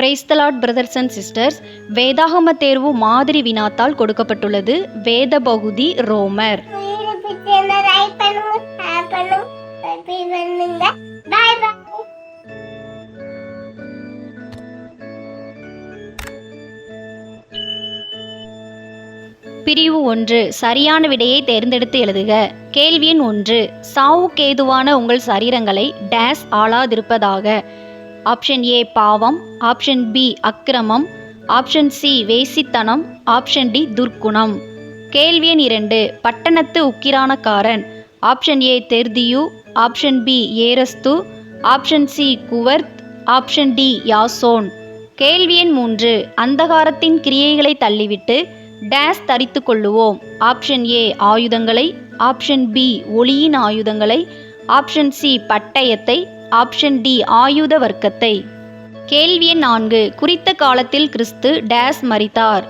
Praise the Lord brothers and sisters வேதாகம தேர்வு மாதிரி வினாத்தால் கொடுக்கப்பட்டுள்ளது. வேத பகுதி ரோமர். பிரிவு ஒன்று சரியான விடையை தேர்ந்தெடுத்து எழுதுக. கேள்வி எண் ஒன்று சாவுக்கேதுவான உங்கள் சரீரங்களை டேஸ் ஆளாதிருப்பதாக. ஆப்ஷன் ஏ பாவம் ஆப்ஷன் பி அக்கிரமம் ஆப்ஷன் சி வேசித்தனம் ஆப்ஷன் டி துர்க்குணம். கேள்வி எண் இரண்டு பட்டணத்து உக்கிரானக்காரன். Option A Tertius option B Erastus option C Quartus option D Jason. கேள்வி எண் மூன்று அந்தகாரத்தின் கிரியைகளை தள்ளிவிட்டு டேஸ் தரித்து கொள்ளுவோம். ஆப்ஷன் ஏ ஆயுதங்களை ஆப்ஷன் பி ஒளியின் ஆயுதங்களை ஆப்ஷன் சி பட்டயத்தை ஆப்ஷன் டி ஆயுத வர்க்கத்தை. கேள்வி எண் நான்கு குறித்த காலத்தில் கிறிஸ்து டேஸ் மறித்தார்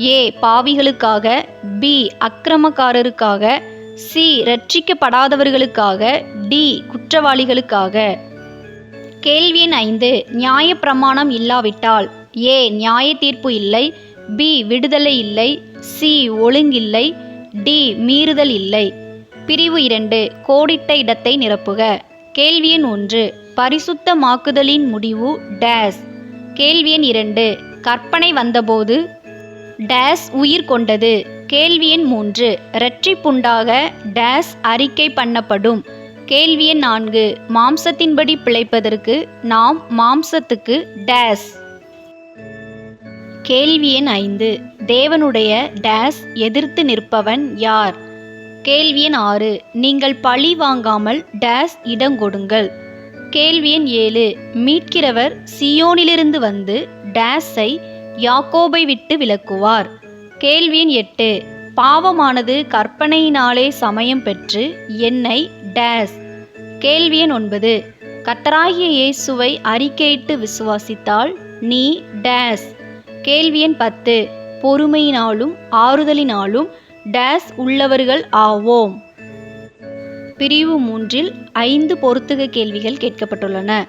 ஏ பாவிகளுக்காக. பி அக்கிரமக்காரருக்காக. சி ரட்சிக்கப்படாதவர்களுக்காக டி குற்றவாளிகளுக்காக. கேள்வி எண் ஐந்து நியாயப்பிரமாணம் இல்லாவிட்டால். ஏ நியாய தீர்ப்பு இல்லை. பி விடுதலை இல்லை. சி ஒழுங்கில்லை. டி மீறுதல் இல்லை. பிரிவு இரண்டு கோடிட்ட இடத்தை நிரப்புக. கேள்வி எண் ஒன்று பரிசுத்தமாக்குதலின் முடிவு டேஸ். கேள்வி எண் இரண்டு கற்பனை வந்தபோது டேஸ் உயிர் கொண்டது. கேள்வி எண் மூன்று இரட்சிப்புண்டாக டேஸ் அறிக்கை பண்ணப்படும். கேள்வி எண் நான்கு மாம்சத்தின்படி பிழைப்பதற்கு நாம் மாம்சத்துக்கு டேஸ். கேள்வி எண் ஐந்து தேவனுடைய டேஸ் எதிர்த்து நிற்பவன் யார்? கேள்வி எண் ஆறு. நீங்கள் பழி வாங்காமல் டேஸ் இடங்கொடுங்கள் கேள்வி எண் ஏழு. மீட்கிறவர் சியோனிலிருந்து வந்து டேஸை யாக்கோபை விட்டு விலக்குவார். கேள்வி எண் எட்டு. பாவமானது கற்பனையினாலே சமயம் பெற்று என்னை டேஸ். கேள்வி எண் ஒன்பது. கத்தராகிய இயேசுவை அறிக்கையிட்டு விசுவாசித்தால் நீ டேஸ். கேள்வி எண் பத்து. பொறுமையினாலும் ஆறுதலினாலும் டேஸ் உள்ளவர்கள் ஆவோம். பிரிவு மூன்றில் ஐந்து பொருத்துக கேள்விகள் கேட்கப்பட்டுள்ளன.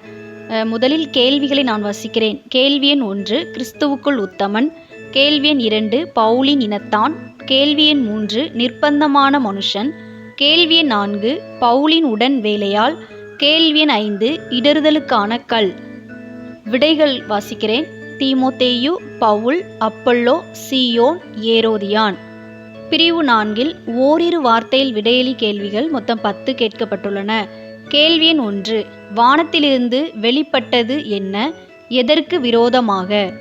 முதலில் கேள்விகளை நான் வாசிக்கிறேன். கேள்வி எண் ஒன்று கிறிஸ்துவுக்குள் உத்தமன். கேள்வி எண் இரண்டு பவுலின் இனத்தான். கேள்வி எண் மூன்று நிர்பந்தமான மனுஷன். கேள்வி எண் நான்கு பவுலின் உடன் வேலையால் கேள்வி எண் ஐந்து இடறுதலுக்கான கல். விடைகள் வாசிக்கிறேன். தீமோத்தேயு பவுல் அப்பல்லோ சியோன் ஏரோதியான். பிரிவு நான்கில் ஓரிரு வார்த்தையில் விடையளி கேள்விகள் மொத்தம் பத்து கேட்கப்பட்டுள்ளன. கேள்வி எண் ஒன்று வானத்திலிருந்து வெளிப்பட்டது என்ன? எதற்கு விரோதமாக?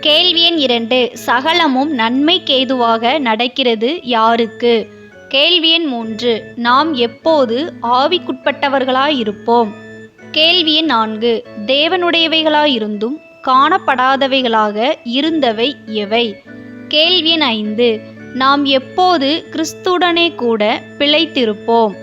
கேள்வி எண் இரண்டு சகலமும் நன்மைக்கேதுவாக நடக்கிறது யாருக்கு? கேள்வி எண் மூன்று நாம் எப்போது ஆவிக்குட்பட்டவர்களாயிருப்போம்? கேள்வி எண் நான்கு தேவனுடையவைகளாயிருந்தும் காணப்படாதவைகளாக இருந்தவை எவை? கேள்வி எண் ஐந்து. நாம் எப்போது கிறிஸ்துடனே கூட பிழைத்திருப்போம்?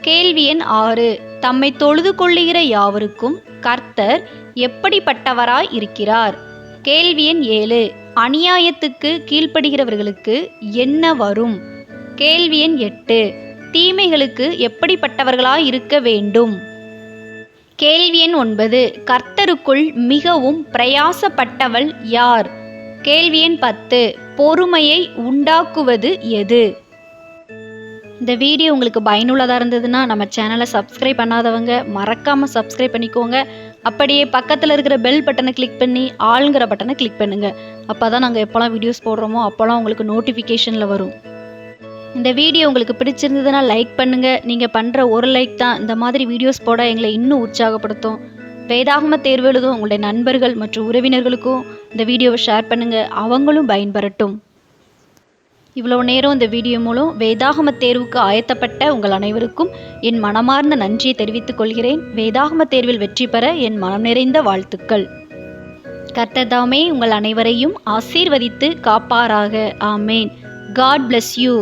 கேள்வி எண் ஆறு. தம்மை தொழுது கொள்ளுகிற யாவருக்கும் கர்த்தர் எப்படிப்பட்டவராய் இருக்கிறார்? கேள்வி எண் ஏழு. அநியாயத்துக்கு கீழ்ப்படுகிறவர்களுக்கு என்ன வரும்? கேள்வி எண் எட்டு. தீமைகளுக்கு எப்படிப்பட்டவர்களாய் இருக்க வேண்டும்? கேள்வி எண் ஒன்பது. கர்த்தருக்குள் மிகவும் பிரயாசப்பட்டவள் யார்? கேள்வி எண் பத்து. பொறுமையை உண்டாக்குவது எது? இந்த வீடியோ உங்களுக்கு பயனுள்ளதாக இருந்ததுன்னா நம்ம சேனலை சப்ஸ்கிரைப் பண்ணாதவங்க மறக்காமல் சப்ஸ்கிரைப் பண்ணிக்கோங்க. அப்படியே பக்கத்தில் இருக்கிற பெல் பட்டனை கிளிக் பண்ணி ஆளுங்கிற பட்டனை கிளிக் பண்ணுங்கள் அப்போ தான் நாங்கள் எப்போல்லாம் வீடியோஸ் போடுறோமோ அப்போல்லாம் உங்களுக்கு நோட்டிஃபிகேஷனில் வரும். இந்த வீடியோ உங்களுக்கு பிடிச்சிருந்ததுன்னா லைக் பண்ணுங்கள் நீங்கள் பண்ணுற ஒரு லைக் தான் இந்த மாதிரி வீடியோஸ் போட எங்களை இன்னும் உற்சாகப்படுத்தும். வேதாகம தேர்வு எழுதும் உங்களுடைய நண்பர்கள் மற்றும் உறவினர்களுக்கும் இந்த வீடியோவை ஷேர் பண்ணுங்கள் அவங்களும் பயன்பெறட்டும். இவ்வளோ நேரம் இந்த வீடியோ மூலம் வேதாகம தேர்வுக்கு ஆயத்தப்பட்ட உங்கள் அனைவருக்கும் என் மனமார்ந்த நன்றியை தெரிவித்துக் கொள்கிறேன். வேதாகம தேர்வில் வெற்றி பெற என் மனம் நிறைந்த வாழ்த்துக்கள். கர்த்ததாமே உங்கள் அனைவரையும் ஆசீர்வதித்து காப்பாராக. ஆமேன். God bless you